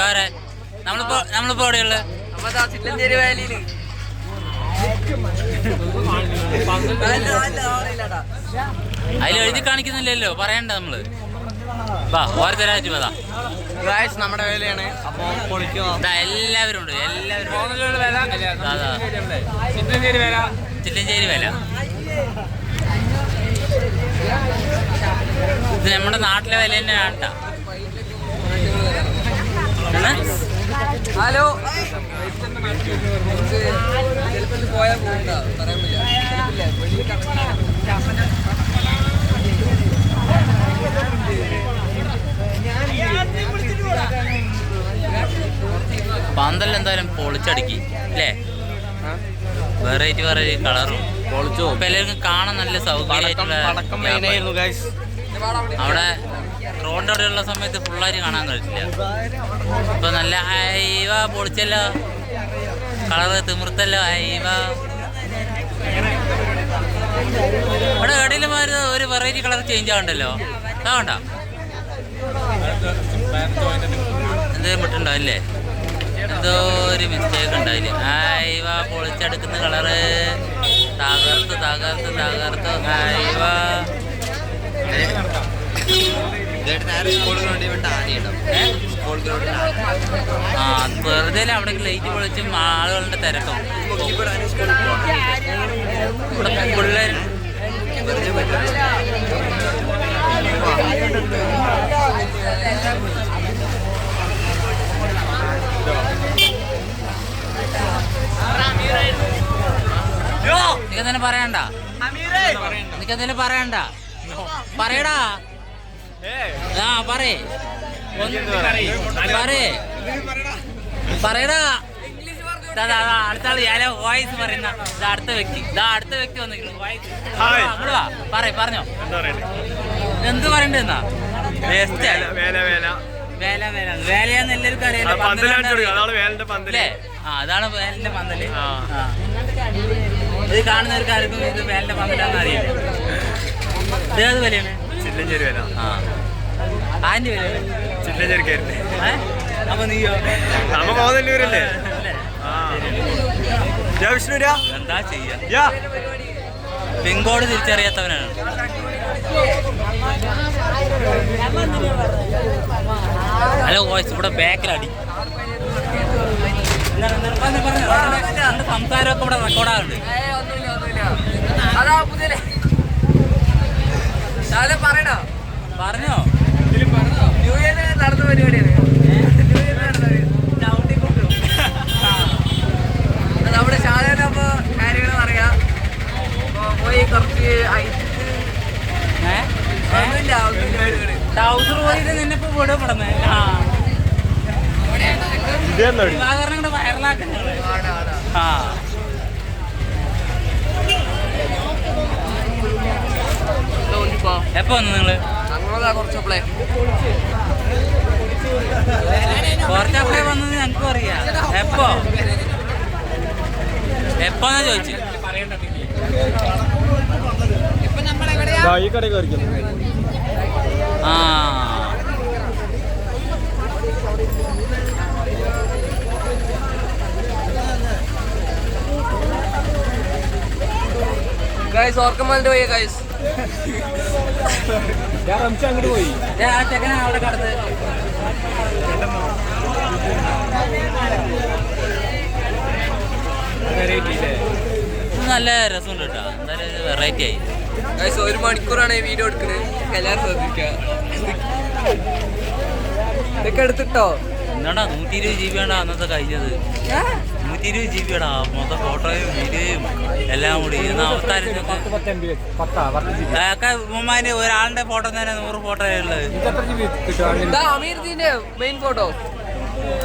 ഇതാരെ നമ്മളിപ്പോ നമ്മളിപ്പോ എവിടെയുള്ള? നമ്മതാ ചില്ലഞ്ചേരി വാലിയിൽ അതിൽ എഴുതി കാണിക്കുന്നില്ലല്ലോ. പറയണ്ട നമ്മൾ. നമ്മുടെ വേലയാണ്. എല്ലാവരും ഉണ്ട് എല്ലാവരും. ചില്ലഞ്ചേരി വില ഇത് നമ്മുടെ നാട്ടിലെ വില തന്നെയാണ് ട്ടാ. ആണ്? ഹലോ. പോയാൽ പന്തൽ എന്തായാലും പൊളിച്ചടുക്കി അല്ലേ? വെറൈറ്റി വെറൈറ്റി കളറും പൊളിച്ചു. ഇപ്പൊ എല്ലാവർക്കും കാണാൻ നല്ല സൗകര്യമായിട്ടുള്ള അവിടെ റോഡിന്റെ അവിടെയുള്ള സമയത്ത് ഫുള്ളായിട്ട് കാണാൻ കഴിച്ചില്ല. ഇപ്പൊ നല്ല ഹൈവ പൊളിച്ചല്ലോ. കളറ് തിമിർത്തല്ലോ ഹൈവ ഇവിടെ എവിടെയെങ്കിലും ഒരു വെറൈറ്റി കളർ ചേഞ്ച് ആവണ്ടല്ലോ? ആവണ്ട എന്തേലും വിട്ടുണ്ടോ അല്ലേ? എന്തോ ഒരു മിസ്റ്റേക്ക് ഉണ്ടായില്ല? ഹൈവ പൊളിച്ചെടുക്കുന്ന കളറ് തകർത്ത് തകർത്ത് തകർത്ത് ഹൈവ ആ വെറുതെ അവിടെ ലൈറ്റ് പൊളിച്ചും ആളുകളുടെ തിരക്കും. ഇവിടെ പിള്ളേർ നിക്കെന്തെങ്കിലും പറയണ്ട? നിനക്കെന്തേലും പറയണ്ട? പറയടാ. ആ പറയേ. പറയേ. പറയടാ. ദാ, ദാ, ദാ, അടുത്ത ആൾ വോയിസ് പറയുന്ന. ഇതാ അടുത്ത വ്യക്തി. ഇതാ അടുത്ത വ്യക്തി വന്നിരിക്കുന്നു. വോയിസ്. അങ്ങോട്ട് വാ. പറയ് പറഞ്ഞോ. എന്താ പറയണ്ടെന്നാ വേസ്റ്റ് വേല വേല. വേല വേല. വേലയാന്ന് എല്ലാവർക്കും പന്തൽ അല്ലേ ആ അതാണ് വേലിന്റെ പന്തൽ. ഇത് കാണുന്നവർക്ക് ആർക്കും ഇത് വേലിന്റെ പന്തലാന്ന് അറിയാം ഇത് ഏത് വിലയാണ്? ചില്ലഞ്ചേരി വേല. ആ. ആന്റെ വിലയാണ് ചില്ലഞ്ചേരിക്കാരുണ്ട് ഏ? അപ്പൊ നീയോ നമ്മ ഞാൻ വിഷ്ണുരാ? എന്താ ചെയ്യാ? യാ. പിൻകോഡ് തിരിച്ചറിയാത്തവനാണ്. ഹലോ വോയിസ് ഇവിടെ ബാക്കിലടി. സംസാരമൊക്കെ ഇവിടെ റെക്കോർഡാകുന്നുണ്ട് പറഞ്ഞോ ഒന്നുമില്ല അതാ പുതിയ രാവിലെ പറയണോ? പറഞ്ഞോ. നടന്ന പരിപാടിയാണ് ന്യൂ ഇയറിന് നടന്ന അത് നമ്മുടെ ഷാജാനപ്പോ കാര്യങ്ങൾ അറിയാം അപ്പൊ പോയി കുറച്ച് ഐസ് ഏ ടൗസർ പോയിട്ട് നിന്നെ ഇപ്പൊ വീട് പെടുന്നേ ആ ദിവാകരനെ കൂടെ ആടാ ആ എപ്പോ വന്നു നിങ്ങൾ കുറച്ചപ്പളേ വന്നത് ഞങ്ങൾക്കും അറിയാം എപ്പോ എപ്പോന്നാ ചോദിച്ചു ഈ കടയിൽ കയറിക്കുന്നു ഗൈസ് ഓർക്കുമ്പോൾ പോയി ഗൈസ് ഞാൻ റംസ അങ്ങോട്ട് പോയി. ദേ, ആ ചെക്കനെ അവിടെ കടത്ത് ഇത് നല്ല രസമുണ്ട് കേട്ടോ. എന്തായാലും വെറൈറ്റി ആയി. ഗൈസ് ഒരു മണിക്കൂറാണ് ഈ വീഡിയോ എടുക്കുന്നത് എല്ലാവരും ശ്രദ്ധിക്കുക. ഇതൊക്കെ എടുത്തിട്ടോ? എന്താണ്ടാ നൂറ്റി ഇരുപത് ജി ബി ആണ്ടാ അന്നത്തെ കഴിഞ്ഞത്. നൂറ്റി ഇരുപത് ജി ബി ആടാ മൊത്തം ഫോട്ടോയും വീഡിയോയും എല്ലാം കൂടി. ഒക്കെ ഉമ്മാന്റെ ഒരാളുടെ ഫോട്ടോ തന്നെ നൂറ് ഫോട്ടോ മെയിൻ ഫോട്ടോ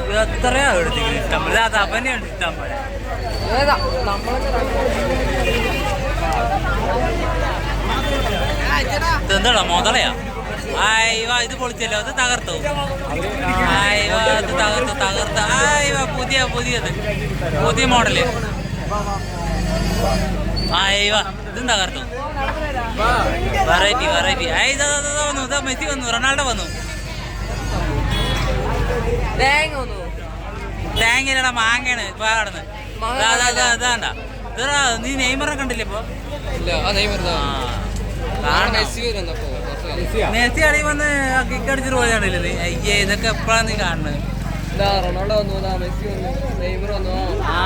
ഇത് എത്രയാ എടുത്തിരിക്കുന്നത് ഇഷ്ടം. പോലെ അത് അവനെയുണ്ട് ഇഷ്ടം പോലെ. ഇതെന്താടാ മുതലയാ? ഇത് പൊളിച്ചല്ലോ അത് തകർത്തു? പുതിയ പുതിയത്? പുതിയ മോഡൽ. ആയിവ ഇതും തകർത്തു വെറൈറ്റി വെറൈറ്റി ആ ഇതാ ഇതാ, ഇതാ വന്നു ഇതാ മെസ്സി വന്നു റൊണാൾഡോ വന്നു. തേങ്ങ വന്നു. തേങ്ങയിലടാ മാങ്ങയാണ് ഇപ്പൊ കടന്ന്. മാങ്ങ അതാണ്ട ഇതാ നീ നെയ്മറെ കണ്ടില്ലേ ഇപ്പൊ? ഇല്ല ആ നെയ്മർ ആ കാണണം. മെസ്സി വരുന്നപ്പോ കിക്കടിച്ചിട്ട് അടി വന്ന് കിക്ക് അടിച്ചിട്ട് നീ. അയ്യേ ഇതൊക്കെ എപ്പോഴാണ് നീ കാണുന്നത്? റൊണാൾഡോ വന്നു മെസ്സി വന്നു നെയ്മർ വന്നു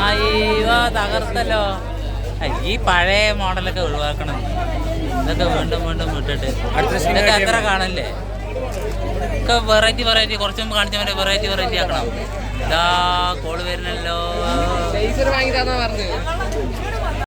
അയ്യോ തകർത്തല്ലോ. ഈ പഴയ മോഡലൊക്കെ ഒഴിവാക്കണം. ഇതൊക്കെ വീണ്ടും വീണ്ടും വിട്ടിട്ട് ഇതൊക്കെ അത്ര കാണല്ലേ? ഒക്കെ വെറൈറ്റി വെറൈറ്റി കുറച്ച് മുമ്പ് കാണിച്ച പോലെ വെറൈറ്റി വെറൈറ്റി ആക്കണം. ഇതാ കോൾ വരുന്നല്ലോ. പറഞ്ഞത്.